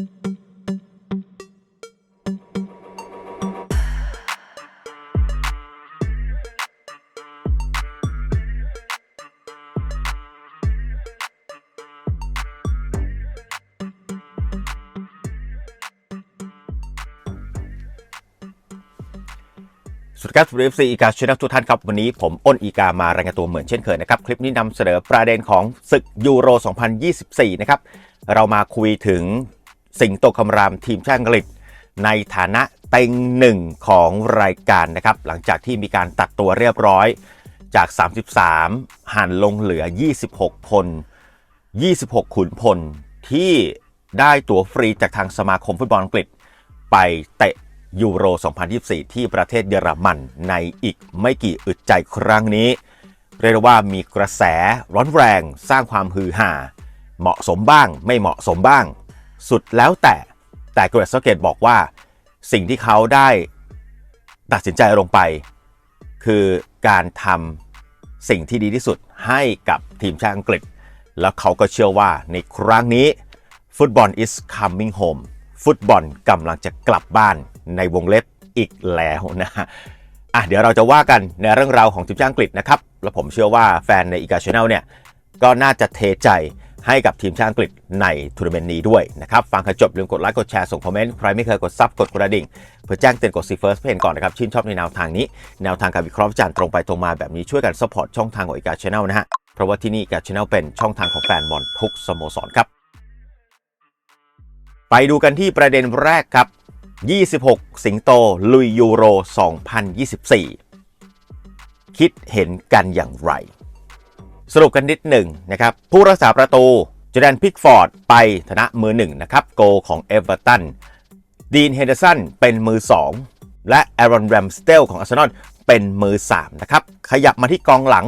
สวัสดีครับสวัสดีซีอีกาชนะทุกท่านครับ วันนี้ผมอ้นอีกามารายงานตัวเหมือนเช่นเคยนะครับ คลิปนี้นำเสนอประเด็นของศึกยูโร 2024 นะครับ เรามาคุยถึง สิงโตคำรามทีมชาติอังกฤษ ในฐานะเต็งหนึ่งของรายการนะครับ หลังจากที่มีการตัดตัวเรียบร้อยจาก 33 หันลงเหลือ 26 คน 26 ขุนพล ที่ได้ตั๋วฟรีจากทางสมาคมฟุตบอลอังกฤษ ไปเตะยูโร 2024 ที่ประเทศเยอรมันในอีกไม่กี่อึดใจครั้งนี้ เรียกว่ามีกระแสร้อนแรงสร้างความฮือฮาเหมาะสมบ้างไม่เหมาะสมบ้าง สุดแล้วแต่แต่เกรซเกตบอกว่าสิ่งที่เขาได้ตัดสินใจลงไป คือการทำสิ่งที่ดีที่สุดให้กับทีมชาติอังกฤษ แล้วเขาก็เชื่อว่าในครั้งนี้ฟุตบอล is coming home ฟุตบอลกำลังจะกลับบ้านในวงเล็บอีกแล้วนะฮะอะเดี๋ยวเราจะว่ากันในเรื่องราวของทีมชาติอังกฤษนะครับ แล้วผมเชื่อว่าแฟนในอีกาชแนลเนี่ยก็น่าจะเทใจ ให้กับทีมชาติอังกฤษในทัวร์นาเมนต์นี้ด้วยนะครับ ฟังกันจบลืมกดไลค์กดแชร์ส่งคอมเมนต์ใครไม่เคยกดซับกดกระดิ่ง เพื่อแจ้งเตือนกดซีเฟิร์สเพื่อนก่อนนะครับ ชื่นชอบในแนวทางนี้ แนวทางการวิเคราะห์วิจารณ์ตรงไปตรงมาแบบนี้ช่วยกันซัพพอร์ตช่องทางของอีกาชแนลนะฮะเพราะว่าที่นี่อีกาชแนลเป็นช่องทางของแฟนบอลทุกสโมสรครับไปดูกันที่ประเด็นแรกครับ 26 สิงโต ลุยยูโร 2024 คิดเห็นกันอย่างไร สรุปกันนิดหนึ่งนะครับผู้รักษาประตูจอแดนพิกฟอร์ดไปธนะมือหนึ่งนะครับโกของเอเวอร์ตันดีนเฮเดอร์สันเป็นมือ 2 และแอรอนแรมสเตลของอาร์เซนอลเป็นมือ 3 นะครับ ขยับมาที่กองหลัง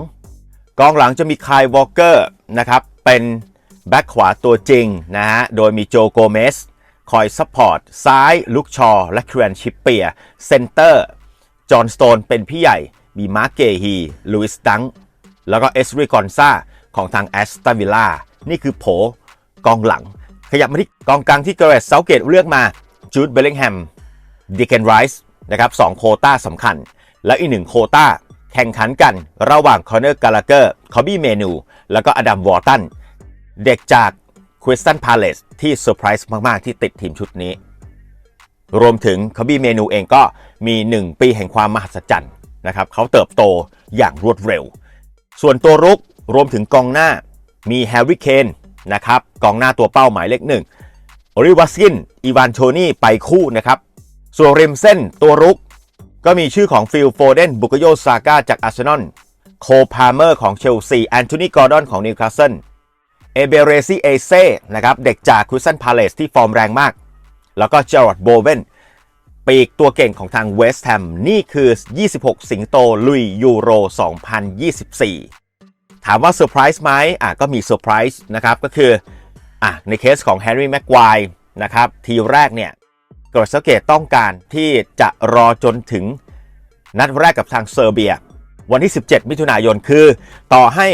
กองหลังจะมีคายวอลเกอร์นะครับเป็นแบ็คขวาตัวจริงนะฮะโดยมีโจโกเมสคอยซัพพอร์ตซ้ายลุกชอ และครีนชิปเปียเซนเตอร์จอห์นสโตนเป็นพี่ใหญ่มีมาร์เกฮีลุยส์ดัง แล้วก็เอสริกอนซาของทางแอสตันวิลล่านี่คือโผกองหลัง ขยับมาที่กองกลางที่เกรสเซาเกตเลือกมาจูดเบลลิงแฮมดิเกนไรส์นะครับสองโคต้าสำคัญ และอีกหนึ่งโคต้าแข่งขันกันระหว่างคอนเนอร์กาลาเกอร์คอบบี้เมนู แล้วก็อดัมวอร์ตัน เด็กจากคริสตันพาเลสที่เซอร์ไพรส์มาก ๆ ที่ติดทีมชุดนี้ รวมถึงคาบี้เมนูเองก็มี 1 ปีแห่งความมหัศจรรย์นะครับเขาเติบโตอย่างรวดเร็ว ส่วนตัวรุกรวมถึงกองหน้ามีแฮร์รี่เคนนะครับกองหน้าตัวเป้าหมายเลขหนึ่งโอริวัสกินอีวานโทนี่ไปคู่นะครับ ส่วนริมเส้นตัวรุก ก็มีชื่อของฟิลโฟเดนบุกโยซาก้าจากอาร์เซนอลโคพาเมอร์ของเชลซีแอนโทนีกอร์ดอนของนิวคาสเซิลเอเบเรซิเอเซ่นะครับเด็กจากคริสตันพาเลสที่ฟอร์มแรงมาก แล้วก็เจอร์ดโบเวน ปีกตัวเก่งของทางเวสต์แฮมนี่คือ 26 สิงโตลุยยูโร 2024 ถามว่าเซอร์ไพรส์ไหมอะก็มีเซอร์ไพรส์นะครับ ก็คืออะในเคสของแฮร์รี่แม็กควายนะครับ ทีแรกเนี่ยกรสเกตต้องการที่จะรอจนถึงนัดแรกกับทางเซอร์เบีย วันที่ 17 มิถุนายนคือ ต่อให้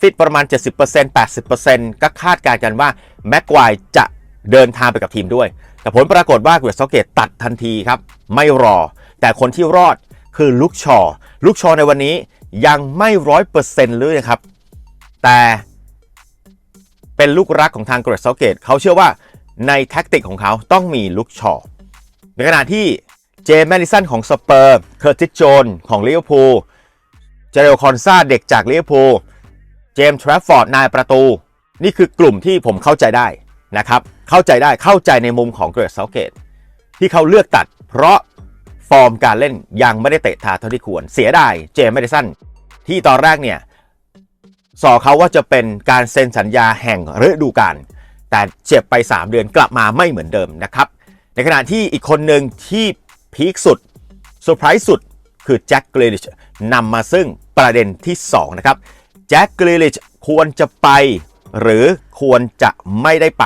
ฟิตประมาณ 70% 80%ก็คาดการณ์กันว่าแม็กควายจะเดินทางไปกับทีมด้วย แต่ผลปรากฏว่าเกรซเกตตัดทันทีครับ ไม่รอ แต่คนที่รอดคือลุกชอ ลุกชอในวันนี้ยังไม่ร้อยเปอร์เซ็นต์เลยนะครับ แต่เป็นลูกรักของทางเกรซเกตเขาเชื่อว่าในแท็กติกของเขาต้องมีลุกชอ ในขณะที่เจมส์แมดิสันของสเปอร์เคอร์ติสโจนของลิเวอร์พูลเจเรลคอนซาเด็กจากลิเวอร์พูลเจมส์ทรัฟฟอร์ดนายประตู นี่คือกลุ่มที่ผมเข้าใจได้ นะครับ เข้าใจได้เข้าใจในมุมของเกรดเซาเกตที่เขาเลือกตัด เพราะฟอร์มการเล่นยังไม่ได้เตะทาเท่าที่ควร เสียดายเจมส์แมดิสันที่ตอนแรกเนี่ยสอเขาว่าจะเป็นการเซ็นสัญญาแห่งฤดูกาลแต่เจ็บไป 3 เดือนกลับมาไม่เหมือนเดิมนะครับ ในขณะที่อีกคนหนึ่งที่พีคสุดเซอร์ไพรส์สุดคือแจ็คเกรลิชนำมาซึ่งประเด็นที่ 2 นะครับแจ็คกรีลิชควรจะไปหรือ ควรจะไม่ได้ไป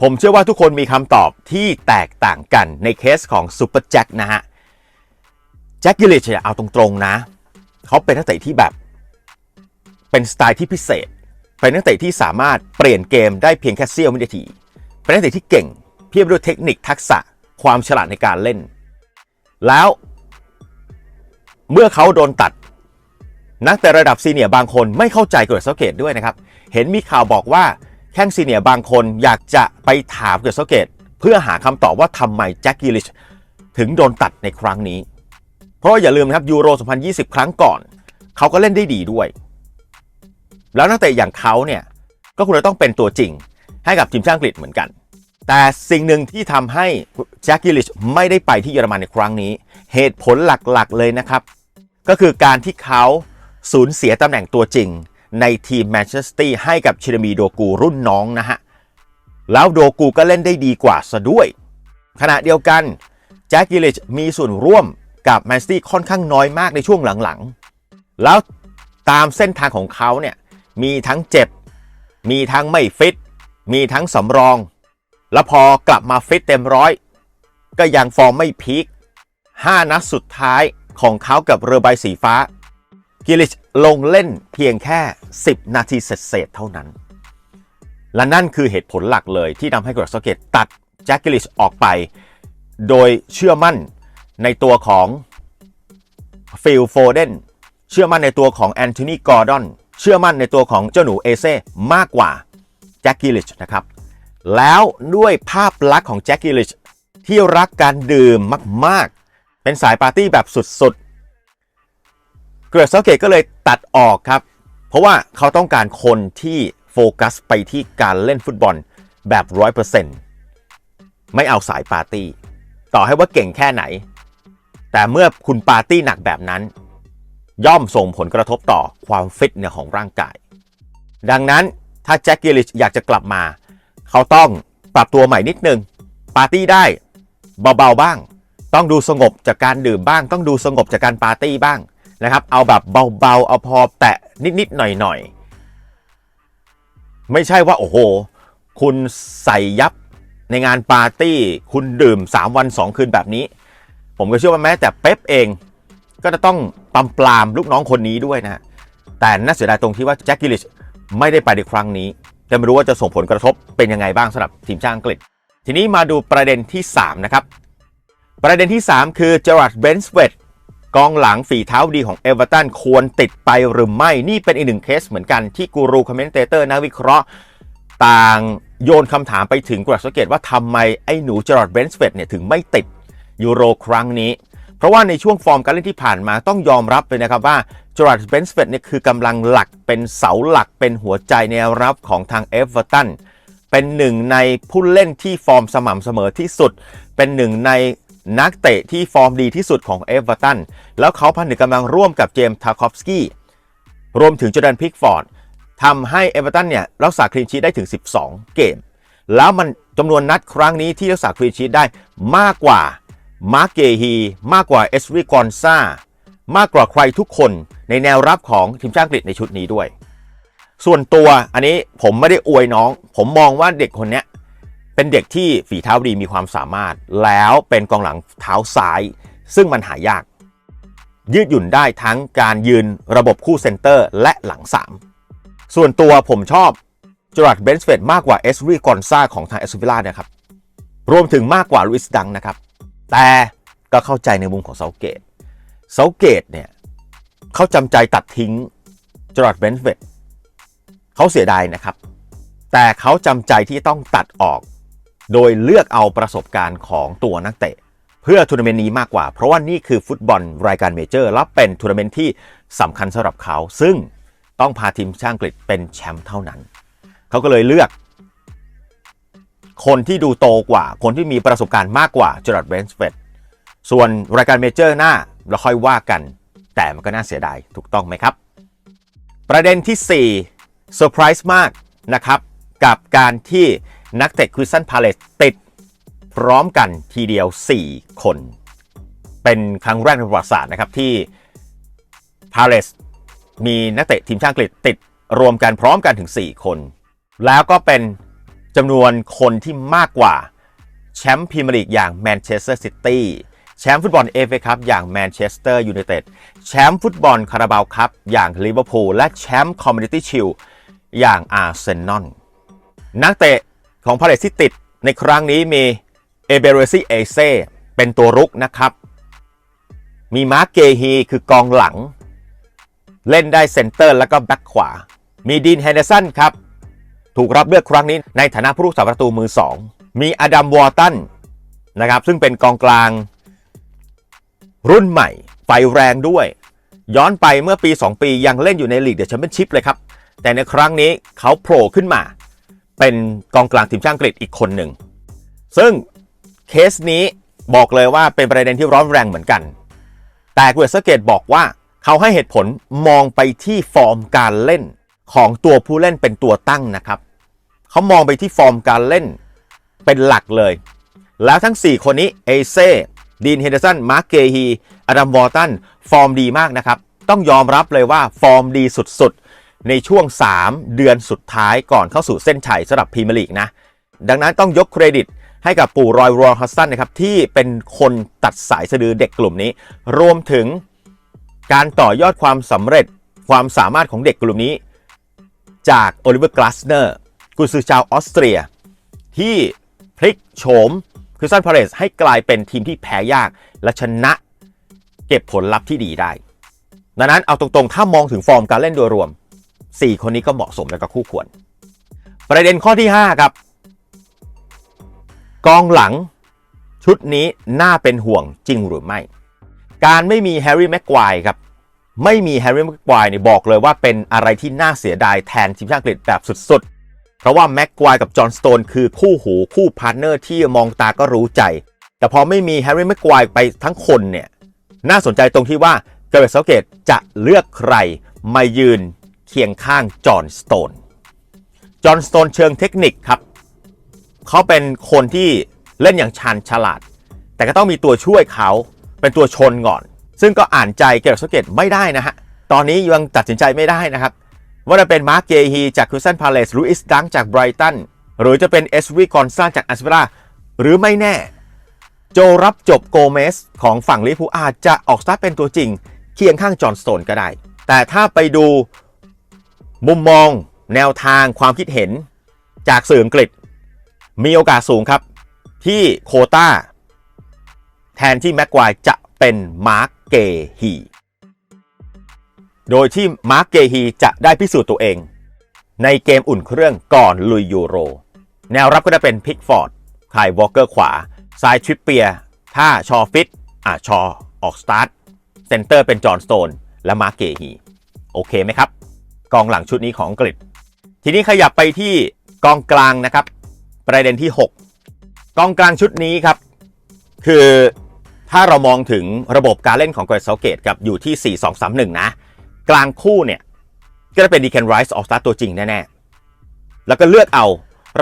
ผมเชื่อว่าทุกคนมีคำตอบที่แตกต่างกันในเคสของซูเปอร์แจ็คนะฮะ แจ็คกรีลิชเนี่ยเอาตรงๆนะ เขาเป็นนักเตะที่แบบ เป็นสไตล์ที่พิเศษ เป็นนักเตะที่สามารถเปลี่ยนเกมได้เพียงแค่เสี้ยววินาที เป็นนักเตะที่เก่ง เพียบด้วยเทคนิคทักษะความฉลาดในการเล่น แล้วเมื่อเขาโดนตัด นักแต่ระดับซีเนียร์บางคนไม่เข้าใจกิดเซาเกตด้วยนะครับ เห็นมีข่าวบอกว่าแข้งซีเนียบางคนอยากจะไปถามเกิดเซาเกตเพื่อหาคำตอบว่าทำไมแจ็คกิลิชถึงโดนตัดในครั้งนี้ เพราะอย่าลืมนะครับยูโร 2020 ครั้งก่อน เขาก็เล่นได้ดีด้วย แล้วนักเตะอย่างเขาเนี่ยก็ควรจะต้องเป็นตัวจริงให้กับทีมชาติอังกฤษเหมือนกัน แต่สิ่งหนึ่งที่ทำให้แจ็คกิลิชไม่ได้ไปที่เยอรมันในครั้งนี้ เหตุผลหลักๆเลยนะครับ ก็คือการที่เขาสูญเสียตำแหน่งตัวจริง ในทีมแมนเชสเตอร์ให้กับชิรมีโดกูรุ่นน้องนะฮะ แล้วโดกูก็เล่นได้ดีกว่าซะด้วย ขณะเดียวกันแจ็คกิลิชมีส่วนร่วมกับแมนสตี้ค่อนข้างน้อยมากในช่วงหลังๆ แล้วตามเส้นทางของเขาเนี่ยมีทั้งเจ็บ มีทั้งไม่ฟิต มีทั้งสำรอง แล้วพอกลับมาฟิตเต็มร้อย ก็ยังฟอร์มไม่พีค5นัดสุดท้ายของเขากับเรือใบสีฟ้า กิลิชลงเล่นเพียงแค่ 10 นาทีเศษเท่านั้น และนั่นคือเหตุผลหลักเลยที่ทำให้กรอสเกตตัดแจ็คกิลิชออกไป โดยเชื่อมั่นในตัวของฟิลโฟเดนเชื่อมั่นในตัวของแอนโทนีกอร์ดอนเชื่อมั่นในตัวของเจ้าหนูเอเซ่มากกว่าแจ็คกิลิชนะครับ แล้วด้วยภาพลักษณ์ของแจ็คกิลิชที่รักการดื่มมาก ๆ เป็นสายปาร์ตี้แบบสุด ๆ เกรซเซาเกตก็เลยตัดออกครับ เพราะว่าเขาต้องการคนที่โฟกัสไปที่การเล่นฟุตบอลแบบ 100%ไม่เอาสายปาร์ตี้ ต่อให้ว่าเก่งแค่ไหน แต่เมื่อคุณปาร์ตี้หนักแบบนั้น ย่อมส่งผลกระทบต่อความฟิตเนี่ยของร่างกาย ดังนั้นถ้าแจ็คกิลิชอยากจะกลับมา เขาต้องปรับตัวใหม่นิดนึง ปาร์ตี้ได้เบาๆบ้าง ต้องดูสงบจากการดื่มบ้าง ต้องดูสงบจากการปาร์ตี้บ้าง นะครับ เอาแบบเบาๆ เอาพอแตะนิดๆหน่อยๆ ไม่ใช่ว่าโอ้โห คุณใส่ยับในงานปาร์ตี้ คุณดื่ม 3 วัน 2 คืนแบบนี้ ผมก็เชื่อว่าแม้แต่เป๊ปเอง ก็จะต้องปรำปรามลูกน้องคนนี้ด้วยนะ แต่น่าเสียดายตรงที่ว่าแจ็คกิลิชไม่ได้ไปในครั้งนี้จะไม่รู้ว่าจะส่งผลกระทบเป็นยังไงบ้างสำหรับทีมชาติอังกฤษ ทีนี้มาดูประเด็นที่ 3 นะครับ ประเด็นที่ 3 คือเจอร์ดเบนส์เวต กองหลังฝีเท้าดีของเอเวอร์ตันควรติดไปหรือไม่นี่เป็นอีกหนึ่งเคสเหมือนกันที่กูรูคอมเมนเตเตอร์นักวิเคราะห์ ต่างโยนคำถามไปถึงกราสเกตว่าทำไมไอ้หนูเจอร์ดเบนส์เวตเนี่ยถึงไม่ติดยูโรครั้งนี้ เพราะว่าในช่วงฟอร์มการเล่นที่ผ่านมาต้องยอมรับเลยนะครับว่าจอร์ดเบนส์เฟตเนี่ยคือกำลังหลักเป็นเสาหลักเป็นหัวใจแนวรับของทางเอเวอร์ตันเป็นหนึ่งในผู้เล่นที่ฟอร์มสม่ำเสมอที่สุด เป็นหนึ่งใน นักเตะที่ฟอร์มดีที่สุดของเอเวอร์ตัน แล้วเขาพันกำลังร่วมกับเจมส์ทาคอฟสกี้รวมถึงจอร์แดนพิกฟอร์ดทำให้เอเวอร์ตันเนี่ยรักษาคลีนชีตได้ถึง 12 เกม แล้วมันจำนวนนัดครั้งนี้ที่รักษาคลีนชีตได้มากกว่ามาร์เกฮีมากกว่าเอสริกอนซามากกว่าใครทุกคนในแนวรับของทีมชาติอังกฤษในชุดนี้ด้วย ส่วนตัวอันนี้ผมไม่ได้อวยน้อง ผมมองว่าเด็กคนนี้ เป็นเด็กที่ฝีเท้าดีมีความสามารถ แล้วเป็นกองหลังเท้าซ้าย ซึ่งมันหายาก ยืดหยุ่นได้ทั้งการยืนระบบคู่เซนเตอร์และหลัง 3 ส่วนตัวผมชอบจอร์ดเบนส์เฟดมากกว่าเอสรีกอนซาของทางเอสวิล่านะครับ รวมถึงมากกว่าลุอิสดังนะครับ แต่ก็เข้าใจในมุมของเซาเกตเซาเกตเนี่ยเขาจำใจตัดทิ้งจอร์ดเบนส์เวตเขาเสียดายนะครับ แต่เขาจำใจที่ต้องตัดออก โดยเลือกเอาประสบการณ์ของตัวนักเตะ เพื่อทัวร์นาเมนต์นี้มากกว่า เพราะว่านี่คือฟุตบอลรายการเมเจอร์และเป็นทัวร์นาเมนต์ที่สำคัญสำหรับเขา ซึ่งต้องพาทีมชาติอังกฤษเป็นแชมป์เท่านั้น เขาก็เลยเลือก คนที่ดูโตกว่า คนที่มีประสบการณ์มากกว่าจอร์ดเบนส์เวตส่วนรายการเมเจอร์หน้าเราค่อยว่ากัน แต่มันก็น่าเสียดายถูกต้องไหมครับ ประเด็นที่4เซอร์ไพรส์มากนะครับ กับการที่ นักเตะคริสตันพาเลสติดพร้อมกันทีเดียว 4 คน เป็นครั้งแรกในประวัติศาสตร์นะครับที่พาเลสมีนักเตะทีมชาติอังกฤษติดรวมกันพร้อมกันถึง 4 คน แล้วก็เป็นจำนวนคนที่มากกว่าแชมป์พรีเมียร์ลีกอย่างแมนเชสเตอร์ซิตี้แชมป์ฟุตบอลเอฟเอคัพอย่างแมนเชสเตอร์ยูไนเต็ดแชมป์ฟุตบอลคาราบาวคัพอย่างลิเวอร์พูลและแชมป์คอมมูนิตี้ชิลอย่างอาร์เซนอลนักเตะ ของพาเลสที่ติดในครั้งนี้มีเอเบเรซีเอเซเป็นตัวรุกนะครับ มีมาร์กเกฮีคือกองหลัง เล่นได้เซนเตอร์แล้วก็แบ็คขวา มีดีนเฮนเดอร์สันครับ ถูกรับเลือกครั้งนี้ในฐานะผู้รักษาประตูมือ 2 มีอดัมวอร์ตันนะครับ ซึ่งเป็นกองกลาง รุ่นใหม่ไฟแรงด้วย ย้อนไปเมื่อปี 2 ปียังเล่นอยู่ในลีกเดอะแชมเปี้ยนชิพเลยครับ แต่ในครั้งนี้เขาโผล่ขึ้นมา เป็นกองกลางทีมชาติอังกฤษอีกคนหนึ่ง ซึ่งเคสนี้บอกเลยว่าเป็นประเด็นที่ร้อนแรงเหมือนกัน แต่กรดสเกตบอกว่าเขาให้เหตุผลมองไปที่ฟอร์มการเล่นของตัวผู้เล่นเป็นตัวตั้งนะครับ เขามองไปที่ฟอร์มการเล่นเป็นหลักเลย แล้วทั้ง 4 คนนี้เอเซ่ดีนเฮนเดอร์สันมาร์กเกฮีอดัมวอร์ตันฟอร์มดีมากนะครับ ต้องยอมรับเลยว่าฟอร์มดีสุดๆ ในช่วง 3 เดือนสุดท้ายก่อนเข้าสู่เส้นชัยสำหรับพรีเมียร์ลีกนะ ดังนั้นต้องยกเครดิตให้กับปู่รอยรอฮัสตันนะครับที่เป็นคนตัดสายสะดือเด็กกลุ่มนี้ รวมถึงการต่อยอดความสำเร็จความสามารถของเด็กกลุ่มนี้ จากโอลิเวอร์กลาสเนอร์กุซือชาวออสเตรีย ที่พลิกโฉมคริสตันพาเลสให้กลายเป็นทีมที่แพ้ยาก และชนะเก็บผลลัพธ์ที่ดีได้ ดังนั้นเอาตรงๆ ถ้ามองถึงฟอร์มการเล่นโดยรวม 4 คนนี้ก็เหมาะสมและก็คู่ควร ประเด็นข้อที่ 5 ครับ กองหลังชุดนี้น่าเป็นห่วงจริงหรือไม่ การไม่มีแฮร์รี่แม็กควายครับ ไม่มีแฮร์รี่แม็กควายเนี่ยบอกเลยว่าเป็นอะไรที่น่าเสียดายแทนทีมชาติอังกฤษแบบสุดๆ เพราะว่าแม็กควายกับจอห์นสโตนคือคู่หูคู่พาร์เนอร์ที่มองตาก็รู้ใจ แต่พอไม่มีแฮร์รี่แม็กควายไปทั้งคนเนี่ยน่าสนใจตรงที่ว่าเกเรตเซาเกตจะเลือกใครมายืน เคียงข้างจอห์นสโตน จอห์นสโตนเชิงเทคนิคครับ เขาเป็นคนที่เล่นอย่างชันฉลาด แต่ก็ต้องมีตัวช่วยเขาเป็นตัวชนก่อน ซึ่งก็อ่านใจเกเรตเซาเกตไม่ได้นะฮะ ตอนนี้ยังตัดสินใจไม่ได้นะครับ ว่าจะเป็นมาร์กเกฮีจากคริสตันพาเลสลูอิสดังจากไบรตัน หรือจะเป็นเอสวีกอนซาจากอัสเปราหรือไม่แน่ โจรับจบโกเมสของฝั่งลิเวอร์พูลอาจจะออกสตาร์ทเป็นตัวจริง เคียงข้างจอห์นสโตนก็ได้ แต่ถ้าไปดู มุมมอง แนวทางความคิดเห็น จากสื่ออังกฤษ มีโอกาสสูงครับ ที่โคต้าแทนที่แม็กควายจะเป็นมาร์กเกฮี โดยที่มาร์กเกฮีจะได้พิสูจน์ตัวเอง ในเกมอุ่นเครื่องก่อนลุยยูโร แนวรับก็จะเป็นพิกฟอร์ดคายวอลเกอร์ขวา ซ้ายทริปเปีย ถ้าชอฟิตอะชอ ออกสตาร์ท เซนเตอร์เป็นจอห์นสโตน และมาร์กเกฮี โอเคไหมครับ กองหลังชุดนี้ของอังกฤษ ทีนี้ขยับไปที่กองกลางนะครับ ประเด็นที่ 6 กองกลางชุดนี้ครับ คือถ้าเรามองถึงระบบการเล่นของเกรดเซาเกตกับอยู่ที่ 4 2 3 1 นะ กลางคู่เนี่ย ก็จะเป็นดีแคนไรส์ออกสตาร์ตัวจริงแน่ๆ แล้วก็เลือกเอา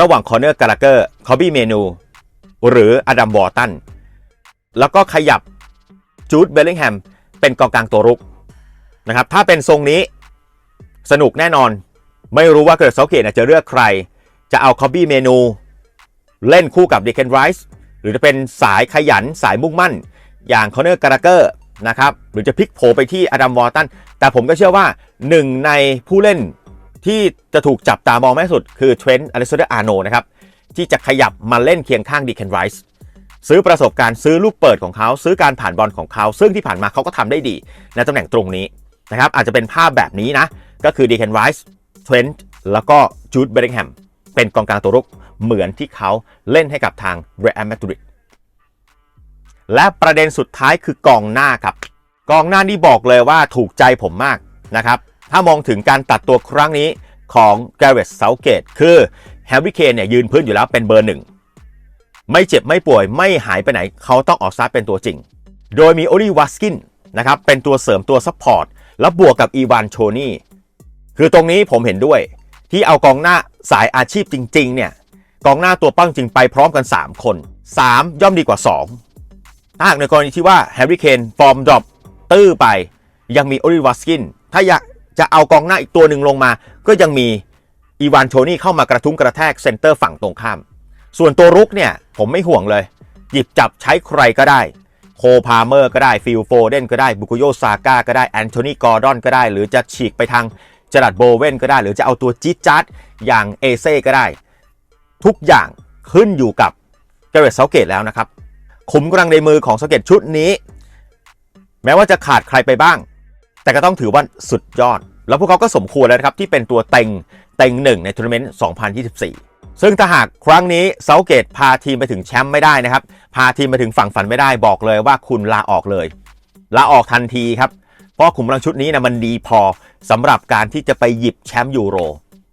ระหว่างคอร์เนอร์กาลาเกอร์คอบี้เมนู หรืออดัมวอร์ตันแล้วก็ขยับจูดเบลลิงแฮมเป็นกองกลางตัวรุกนะครับถ้าเป็นทรงนี้ สนุกแน่นอน ไม่รู้ว่าเกิดเซาเกตจะเลือกใคร จะเอาคอบบี้เมนู เล่นคู่กับดีเคนไรส์หรือจะเป็นสายขยันสายมุ่งมั่น อย่างคอนเนอร์การาเกอร์นะครับหรือจะพลิกโผไปที่อดัมวอร์ตันแต่ผมก็เชื่อว่าหนึ่งในผู้เล่นที่จะถูกจับตามองมากสุดคือเทรนต์อเลสเดอร์อาโนนะครับที่จะขยับมาเล่นเคียงข้างดีเคนไรส์ซื้อประสบการณ์ซื้อลูกเปิดของเขาซื้อการผ่านบอลของเขา ซึ่งที่ผ่านมาเขาก็ทำได้ดี ในตำแหน่งตรงนี้นะครับอาจจะเป็นภาพแบบนี้นะ ก็คือดีเคนไรส์เทรนต์แล้วก็จูดเบริงแฮมเป็นกองกลางตัวรุกเหมือนที่เขาเล่นให้กับทางเรอัลมาดริดและประเด็นสุดท้ายคือกองหน้าครับ กองหน้านี่บอกเลยว่าถูกใจผมมากนะครับ ถ้ามองถึงการตัดตัวครั้งนี้ของ g a r e t h Southgate คือแฮร์รี่เคนเนี่ยยืนพื้นอยู่แล้วเป็นเบอร์หนึ่ง ไม่เจ็บไม่ป่วยไม่หายไปไหน เขาต้องออกสตาร์เป็นตัวจริง โดยมีโอลีวัสกินนะครับเป็นตัวเสริมตัวซัพพอร์ต แล้วบวกกับอีวานโชนี่ คือตรงนี้ผมเห็นด้วยที่เอากองหน้าสายอาชีพจริง ๆ เนี่ยกองหน้าตัวปั้งจริงไปพร้อมกัน 3 คน 3 ย่อมดีกว่า 2 ถ้าหากในกรณีที่ว่าแฮร์รี่เคนฟอร์มดรอปตื้อไปยังมีโอลิวัสกิน ถ้าอยากจะเอากองหน้าอีกตัวหนึ่งลงมา ก็ยังมีอีวานโชนี่เข้ามากระทุ้งกระแทกเซนเตอร์ฝั่งตรงข้าม ส่วนตัวรุกเนี่ยผมไม่ห่วงเลย หยิบจับใช้ใครก็ได้ โคพาเมอร์ก็ได้ฟิลโฟเดนก็ได้บุกโยซาก้าก็ได้แอนโทนีกอร์ดอนก็ได้ หรือจะฉีกไปทาง จรัดโบเวนก็ได้ หรือจะเอาตัวจี๊ดจัดอย่างเอเซ่ก็ได้ ทุกอย่างขึ้นอยู่กับเกเรตเซาเกตแล้วนะครับ ขุมกำลังในมือของเซาเกตชุดนี้ แม้ว่าจะขาดใครไปบ้าง แต่ก็ต้องถือว่าสุดยอด แล้วพวกเขาก็สมควรแล้วนะครับที่เป็นตัวเต็งเต็งหนึ่งในทัวร์นาเมนต์ 2024 ซึ่งถ้าหากครั้งนี้เซาเกตพาทีมไปถึงแชมป์ไม่ได้นะครับ พาทีมไปถึงฝั่งฝันไม่ได้บอกเลยว่าคุณลาออกเลยลาออกทันทีครับเพราะขุมกำลังชุดนี้นะมันดีพอ สำหรับการที่จะไปหยิบแชมป์ยูโร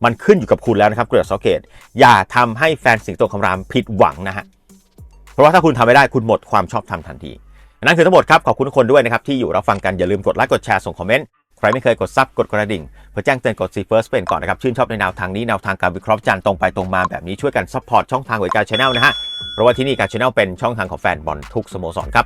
มันขึ้นอยู่กับคุณแล้วนะครับเกรดเซาเกตอย่าทำให้แฟนสิงโตคำรามผิดหวังนะฮะเพราะว่าถ้าคุณทำไม่ได้คุณหมดความชอบธรรมทันทีนั่นคือทั้งหมดครับ ขอบคุณทุกคนด้วยนะครับ ที่อยู่รับฟังกันอย่าลืมกดไลค์กดแชร์ส่งคอมเมนต์ใครไม่เคยกดซับกดกระดิ่ง เพื่อแจ้งเตือนกดซีเฟิร์สเป็นก่อนนะครับ ชื่นชอบในแนวทางนี้แนวทางการวิเคราะห์จารณ์ตรงไปตรงมาแบบนี้ช่วยกันซัพพอร์ตช่องทางของการชแนลนะฮะเพราะว่าที่นี่การชแนลเป็นช่องทางของแฟนบอลทุกสโมสรครับ